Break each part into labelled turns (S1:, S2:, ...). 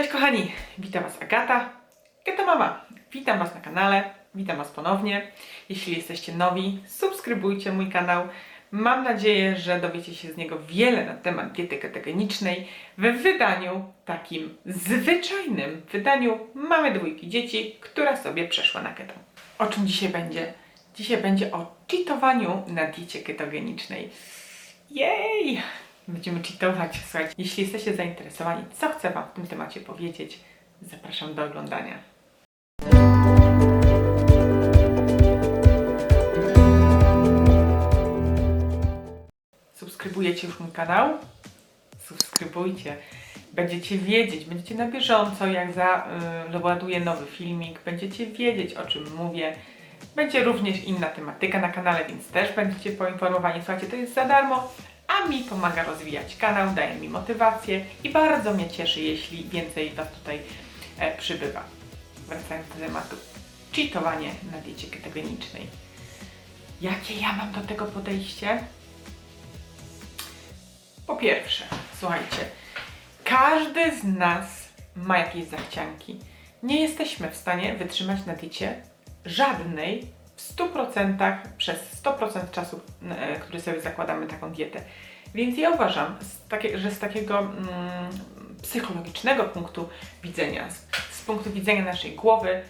S1: Cześć kochani, witam Was Agata, Agata Mama. Witam Was na kanale, witam Was ponownie. Jeśli jesteście nowi, subskrybujcie mój kanał. Mam nadzieję, że dowiecie się z niego wiele na temat diety ketogenicznej w wydaniu takim zwyczajnym, wydaniu mamy dwójki dzieci, która sobie przeszła na keto. O czym dzisiaj będzie? Dzisiaj będzie o cheatowaniu na diecie ketogenicznej. Jej! Będziemy cheatować. Słuchajcie, jeśli jesteście zainteresowani, co chcę Wam w tym temacie powiedzieć, zapraszam do oglądania. Subskrybujecie już mój kanał? Subskrybujcie. Będziecie wiedzieć, będziecie na bieżąco, jak załaduję y, nowy filmik, będziecie wiedzieć, o czym mówię. Będzie również inna tematyka na kanale, więc też będziecie poinformowani. Słuchajcie, to jest za darmo, mi pomaga rozwijać kanał, daje mi motywację i bardzo mnie cieszy, jeśli więcej Was tutaj e, przybywa. Wracając do tematu. Cheatowanie na diecie ketogenicznej. Jakie ja mam do tego podejście? Po pierwsze, słuchajcie, każdy z nas ma jakieś zachcianki. Nie jesteśmy w stanie wytrzymać na diecie żadnej w 100% przez 100% czasu, e, który sobie zakładamy taką dietę. Więc ja uważam, że z takiego mm, psychologicznego punktu widzenia, z, z punktu widzenia naszej głowy,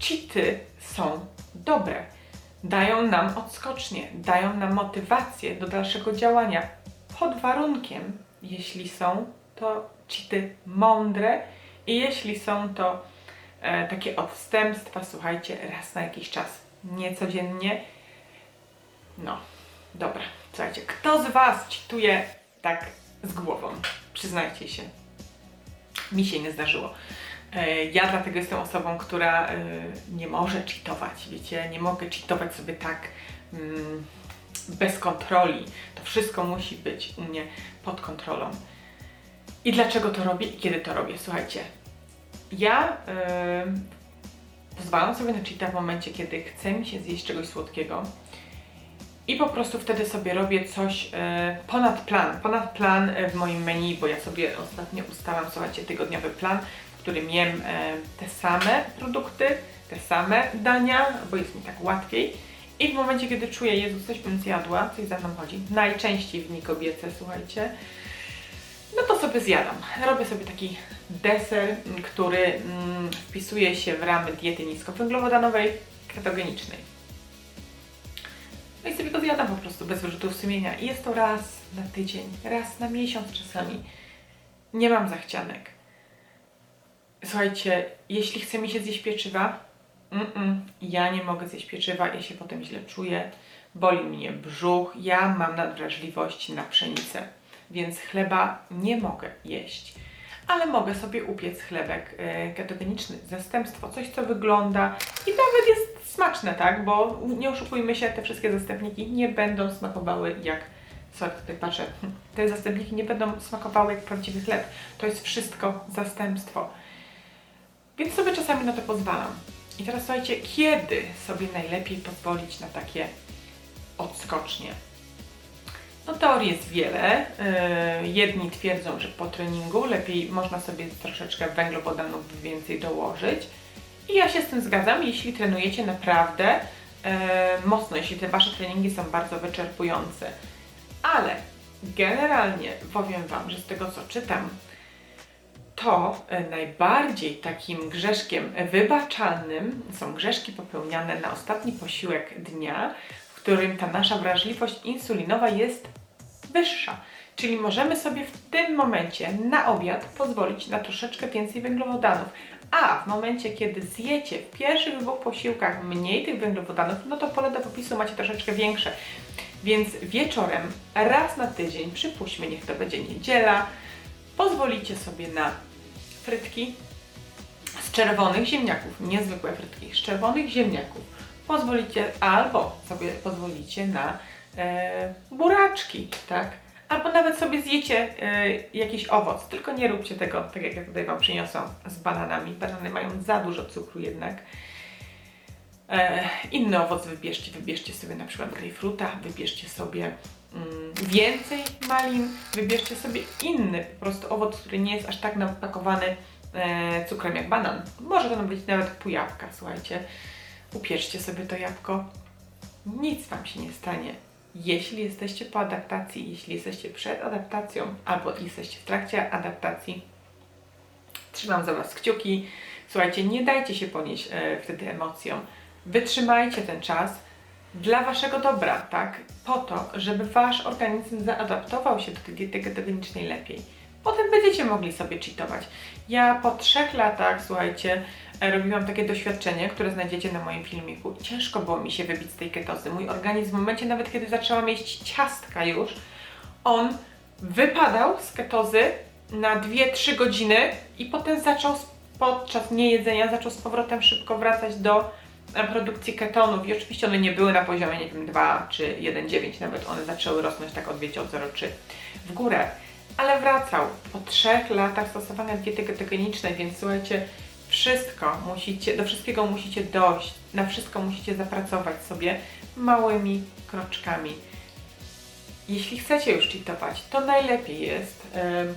S1: cheaty są dobre. Dają nam odskocznie, dają nam motywację do dalszego działania. Pod warunkiem, jeśli są to cheaty mądre i jeśli są to e, takie odstępstwa, słuchajcie, raz na jakiś czas, nie codziennie. No, dobra. Słuchajcie, kto z Was cheatuje tak z głową? Przyznajcie się. Mi się nie zdarzyło. E, Ja dlatego jestem osobą, która e, nie może cheatować, wiecie, nie mogę cheatować sobie tak mm, bez kontroli. To wszystko musi być u mnie pod kontrolą. I dlaczego to robię i kiedy to robię? Słuchajcie, ja yy, pozwalam sobie na cheata w momencie, kiedy chce mi się zjeść czegoś słodkiego i po prostu wtedy sobie robię coś e, ponad plan, ponad plan e, w moim menu, bo ja sobie ostatnio ustalam, słuchajcie, tygodniowy plan, w którym jem e, te same produkty, te same dania, bo jest mi tak łatwiej. I w momencie, kiedy czuję, Jezu, coś bym zjadła, coś za mną chodzi, najczęściej w dni kobiece, słuchajcie, no to sobie zjadam. Robię sobie taki deser, który mm, wpisuje się w ramy diety niskowęglowodanowej, ketogenicznej. No i sobie go zjadam po prostu bez wyrzutów sumienia. I jest to raz na tydzień, raz na miesiąc czasami. Nie mam zachcianek. Słuchajcie, jeśli chce mi się zjeść pieczywa, mm-mm, ja nie mogę zjeść pieczywa, ja się potem źle czuję, boli mnie brzuch, ja mam nadwrażliwość na pszenicę, więc chleba nie mogę jeść. Ale mogę sobie upiec chlebek e, ketogeniczny, zastępstwo, coś co wygląda i nawet jest smaczne, tak? Bo nie oszukujmy się, te wszystkie zastępniki nie będą smakowały jak. Sorry, tutaj patrzę. Te zastępniki nie będą smakowały jak prawdziwy chleb. To jest wszystko zastępstwo. Więc sobie czasami na to pozwalam. I teraz słuchajcie, kiedy sobie najlepiej pozwolić na takie odskocznie? No teorii jest wiele. Yy, jedni twierdzą, że po treningu lepiej można sobie troszeczkę węglowodanów więcej dołożyć. I ja się z tym zgadzam, jeśli trenujecie naprawdę yy, mocno, jeśli te wasze treningi są bardzo wyczerpujące. Ale generalnie powiem Wam, że z tego co czytam, to e, najbardziej takim grzeszkiem wybaczalnym są grzeszki popełniane na ostatni posiłek dnia, w którym ta nasza wrażliwość insulinowa jest wyższa. Czyli możemy sobie w tym momencie na obiad pozwolić na troszeczkę więcej węglowodanów. A w momencie, kiedy zjecie w pierwszych dwóch posiłkach mniej tych węglowodanów, no to pole do popisu macie troszeczkę większe. Więc wieczorem, raz na tydzień, przypuśćmy, niech to będzie niedziela, pozwolicie sobie na frytki z czerwonych ziemniaków, niezwykłe frytki, z czerwonych ziemniaków. Pozwolicie, albo sobie pozwolicie na e, buraczki, tak? Albo nawet sobie zjecie e, jakiś owoc, tylko nie róbcie tego, tak jak ja tutaj Wam przyniosłam, z bananami. Banany mają za dużo cukru jednak. E, inny owoc wybierzcie, wybierzcie sobie na przykład grejpfruta, wybierzcie sobie mm, więcej malin, wybierzcie sobie inny po prostu owoc, który nie jest aż tak napakowany e, cukrem jak banan. Może to być nawet pół jabłka, słuchajcie. Upieczcie sobie to jabłko. Nic Wam się nie stanie. Jeśli jesteście po adaptacji, jeśli jesteście przed adaptacją albo jesteście w trakcie adaptacji, trzymam za Was kciuki. Słuchajcie, nie dajcie się ponieść e, wtedy emocjom. Wytrzymajcie ten czas dla Waszego dobra, tak? Po to, żeby Wasz organizm zaadaptował się do tej diety ketogenicznej lepiej. Potem będziecie mogli sobie cheatować. Ja po trzech latach, słuchajcie, e, robiłam takie doświadczenie, które znajdziecie na moim filmiku. Ciężko było mi się wybić z tej ketozy. Mój organizm w momencie nawet, kiedy zaczęłam jeść ciastka już, on wypadał z ketozy na 2-3 godziny i potem zaczął podczas niejedzenia, zaczął z powrotem szybko wracać do e, produkcji ketonów i oczywiście one nie były na poziomie, nie wiem, 2 czy 1,9, nawet one zaczęły rosnąć tak od, wiecie, od 0,3 w górę. Ale wracał po trzech latach stosowania diety ketogenicznej, więc słuchajcie, wszystko musicie, do wszystkiego musicie dojść, na wszystko musicie zapracować sobie małymi kroczkami. Jeśli chcecie już cheatować, to najlepiej jest em,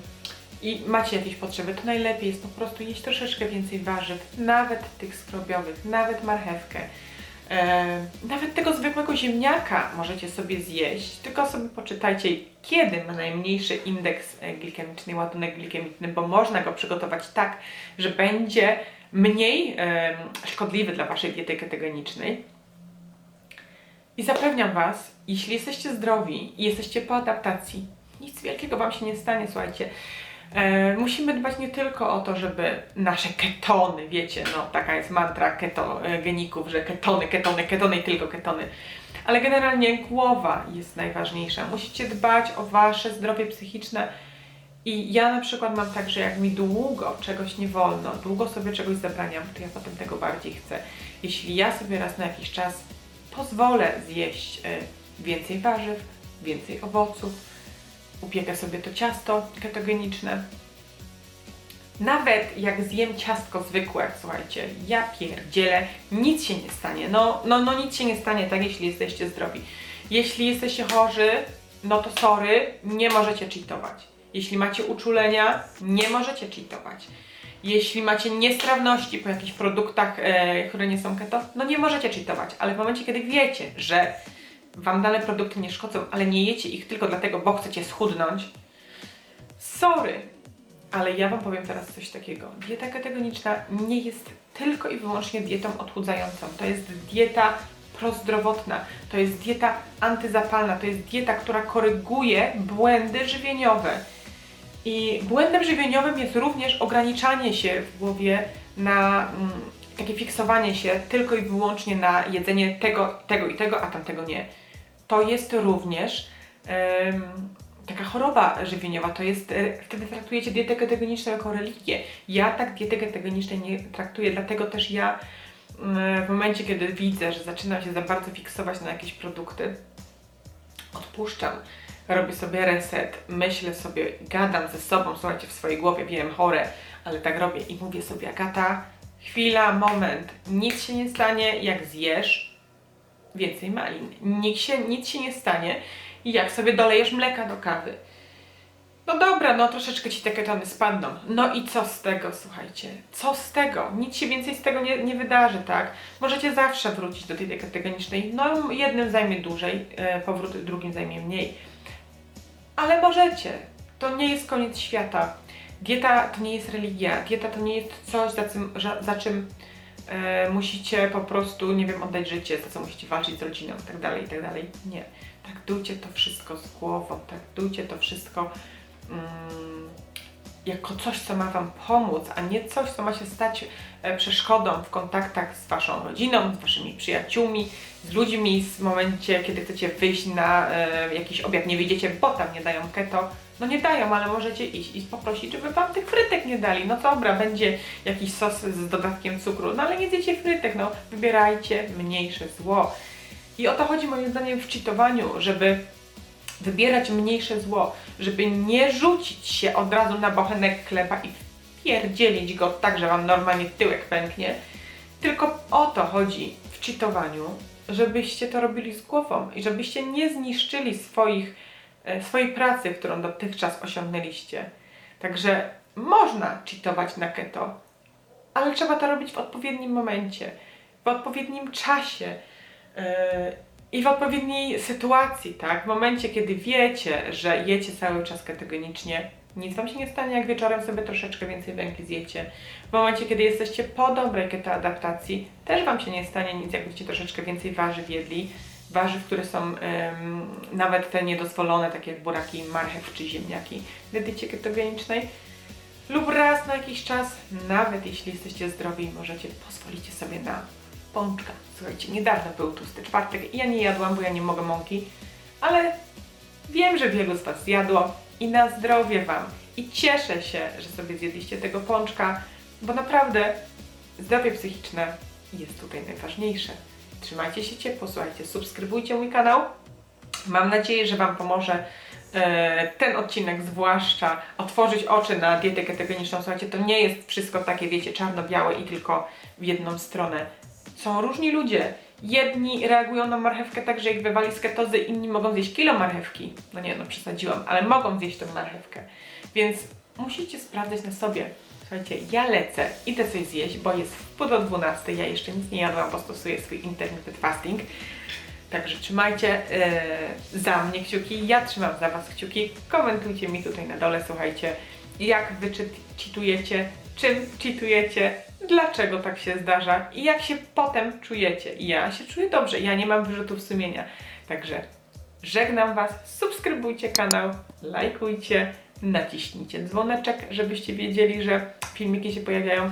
S1: i macie jakieś potrzeby, to najlepiej jest po prostu jeść troszeczkę więcej warzyw, nawet tych skrobiowych, nawet marchewkę. Em, nawet tego zwykłego ziemniaka możecie sobie zjeść, tylko sobie poczytajcie, kiedy ma najmniejszy indeks e, glikemiczny, ładunek glikemiczny, bo można go przygotować tak, że będzie mniej em, szkodliwy dla Waszej diety ketogenicznej. I zapewniam Was, jeśli jesteście zdrowi i jesteście po adaptacji, nic wielkiego Wam się nie stanie, słuchajcie. E, musimy dbać nie tylko o to, żeby nasze ketony, wiecie, no taka jest mantra ketogeników, że ketony, ketony, ketony i tylko ketony. Ale generalnie głowa jest najważniejsza. Musicie dbać o Wasze zdrowie psychiczne. I ja na przykład mam tak, że jak mi długo czegoś nie wolno, długo sobie czegoś zabraniam, to ja potem tego bardziej chcę. Jeśli ja sobie raz na jakiś czas pozwolę zjeść e, więcej warzyw, więcej owoców, upiekę sobie to ciasto ketogeniczne. Nawet jak zjem ciastko zwykłe, słuchajcie, ja pierdzielę, nic się nie stanie. No, no, no nic się nie stanie, tak, jeśli jesteście zdrowi. Jeśli jesteście chorzy, no to sorry, nie możecie cheatować. Jeśli macie uczulenia, nie możecie cheatować. Jeśli macie niestrawności po jakichś produktach, e, które nie są keto, no nie możecie cheatować. Ale w momencie, kiedy wiecie, że Wam dane produkty nie szkodzą, ale nie jecie ich tylko dlatego, bo chcecie schudnąć, sorry, ale ja Wam powiem teraz coś takiego. Dieta ketogeniczna nie jest tylko i wyłącznie dietą odchudzającą. To jest dieta prozdrowotna, to jest dieta antyzapalna, to jest dieta, która koryguje błędy żywieniowe. I błędem żywieniowym jest również ograniczanie się w głowie na mm, takie fiksowanie się tylko i wyłącznie na jedzenie tego, tego i tego, a tamtego nie. To jest również em, taka choroba żywieniowa, to jest, e, wtedy traktujecie dietę ketogeniczną jako religię. Ja tak dietę ketogeniczną nie traktuję, dlatego też ja mm, w momencie, kiedy widzę, że zaczynam się za bardzo fiksować na jakieś produkty, odpuszczam, robię sobie reset, myślę sobie, gadam ze sobą, słuchajcie, w swojej głowie, wiem, chore, ale tak robię i mówię sobie, Agata, chwila, moment, nic się nie stanie, jak zjesz więcej malin. Nic się, nic się nie stanie, jak sobie dolejesz mleka do kawy. No dobra, no troszeczkę ci te ketony spadną. No i co z tego, słuchajcie? Co z tego? Nic się więcej z tego nie, nie wydarzy, tak? Możecie zawsze wrócić do tej diety ketogenicznej. No jednym zajmie dłużej, e, powrót drugim zajmie mniej. Ale możecie. To nie jest koniec świata. Dieta to nie jest religia. Dieta to nie jest coś, za, czym- za, czym musicie po prostu, nie wiem, oddać życie, za co musicie walczyć z rodziną i tak dalej, i tak dalej. Nie. To wszystko z głową, traktujcie to wszystko mm, jako coś, co ma Wam pomóc, a nie coś, co ma się stać e, przeszkodą w kontaktach z Waszą rodziną, z Waszymi przyjaciółmi, z ludźmi w momencie, kiedy chcecie wyjść na e, jakiś obiad, nie wyjdziecie, bo tam nie dają keto. No nie dają, ale możecie iść i poprosić, żeby Wam tych frytek nie dali. No dobra, będzie jakiś sos z dodatkiem cukru, no ale nie zjecie frytek, no wybierajcie mniejsze zło. I o to chodzi moim zdaniem w cheatowaniu, żeby wybierać mniejsze zło, żeby nie rzucić się od razu na bochenek chleba i wpierdzielić go tak, że Wam normalnie tyłek pęknie, tylko o to chodzi w cheatowaniu, żebyście to robili z głową i żebyście nie zniszczyli swoich, swojej pracy, którą dotychczas osiągnęliście. Także można cheatować na keto, ale trzeba to robić w odpowiednim momencie, w odpowiednim czasie yy, i w odpowiedniej sytuacji, tak? W momencie, kiedy wiecie, że jecie cały czas ketogenicznie, nic Wam się nie stanie, jak wieczorem sobie troszeczkę więcej węgli zjecie. W momencie, kiedy jesteście po dobrej ketoadaptacji, też Wam się nie stanie nic, jak będziecie troszeczkę więcej warzyw jedli. Warzyw, które są em, nawet te niedozwolone, takie jak buraki, marchew czy ziemniaki w diecie ketogenicznej lub raz na jakiś czas, nawet jeśli jesteście zdrowi, możecie pozwolicie sobie na pączka. Słuchajcie, niedawno był tłusty czwartek i ja nie jadłam, bo ja nie mogę mąki, ale wiem, że wielu z Was zjadło i na zdrowie Wam. I cieszę się, że sobie zjedliście tego pączka, bo naprawdę zdrowie psychiczne jest tutaj najważniejsze. Trzymajcie się ciepło, słuchajcie, subskrybujcie mój kanał. Mam nadzieję, że Wam pomoże e, ten odcinek zwłaszcza otworzyć oczy na dietę ketogeniczną. Słuchajcie, to nie jest wszystko takie, wiecie, czarno-białe i tylko w jedną stronę. Są różni ludzie. Jedni reagują na marchewkę tak, że ich wywali z ketozy, inni mogą zjeść kilo marchewki. No nie, no przesadziłam, ale mogą zjeść tą marchewkę. Więc musicie sprawdzać na sobie. Słuchajcie, ja lecę, idę coś zjeść, bo jest pół do 12, ja jeszcze nic nie jadłam, bo stosuję swój intermittent fasting. Także trzymajcie e, za mnie kciuki, ja trzymam za Was kciuki. Komentujcie mi tutaj na dole, słuchajcie, jak Wy czy- cheatujecie, czym cheatujecie, dlaczego tak się zdarza i jak się potem czujecie. Ja się czuję dobrze, ja nie mam wyrzutów sumienia. Także żegnam Was, subskrybujcie kanał, lajkujcie, naciśnijcie dzwoneczek, żebyście wiedzieli, że filmiki się pojawiają.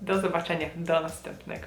S1: Do zobaczenia, do następnego.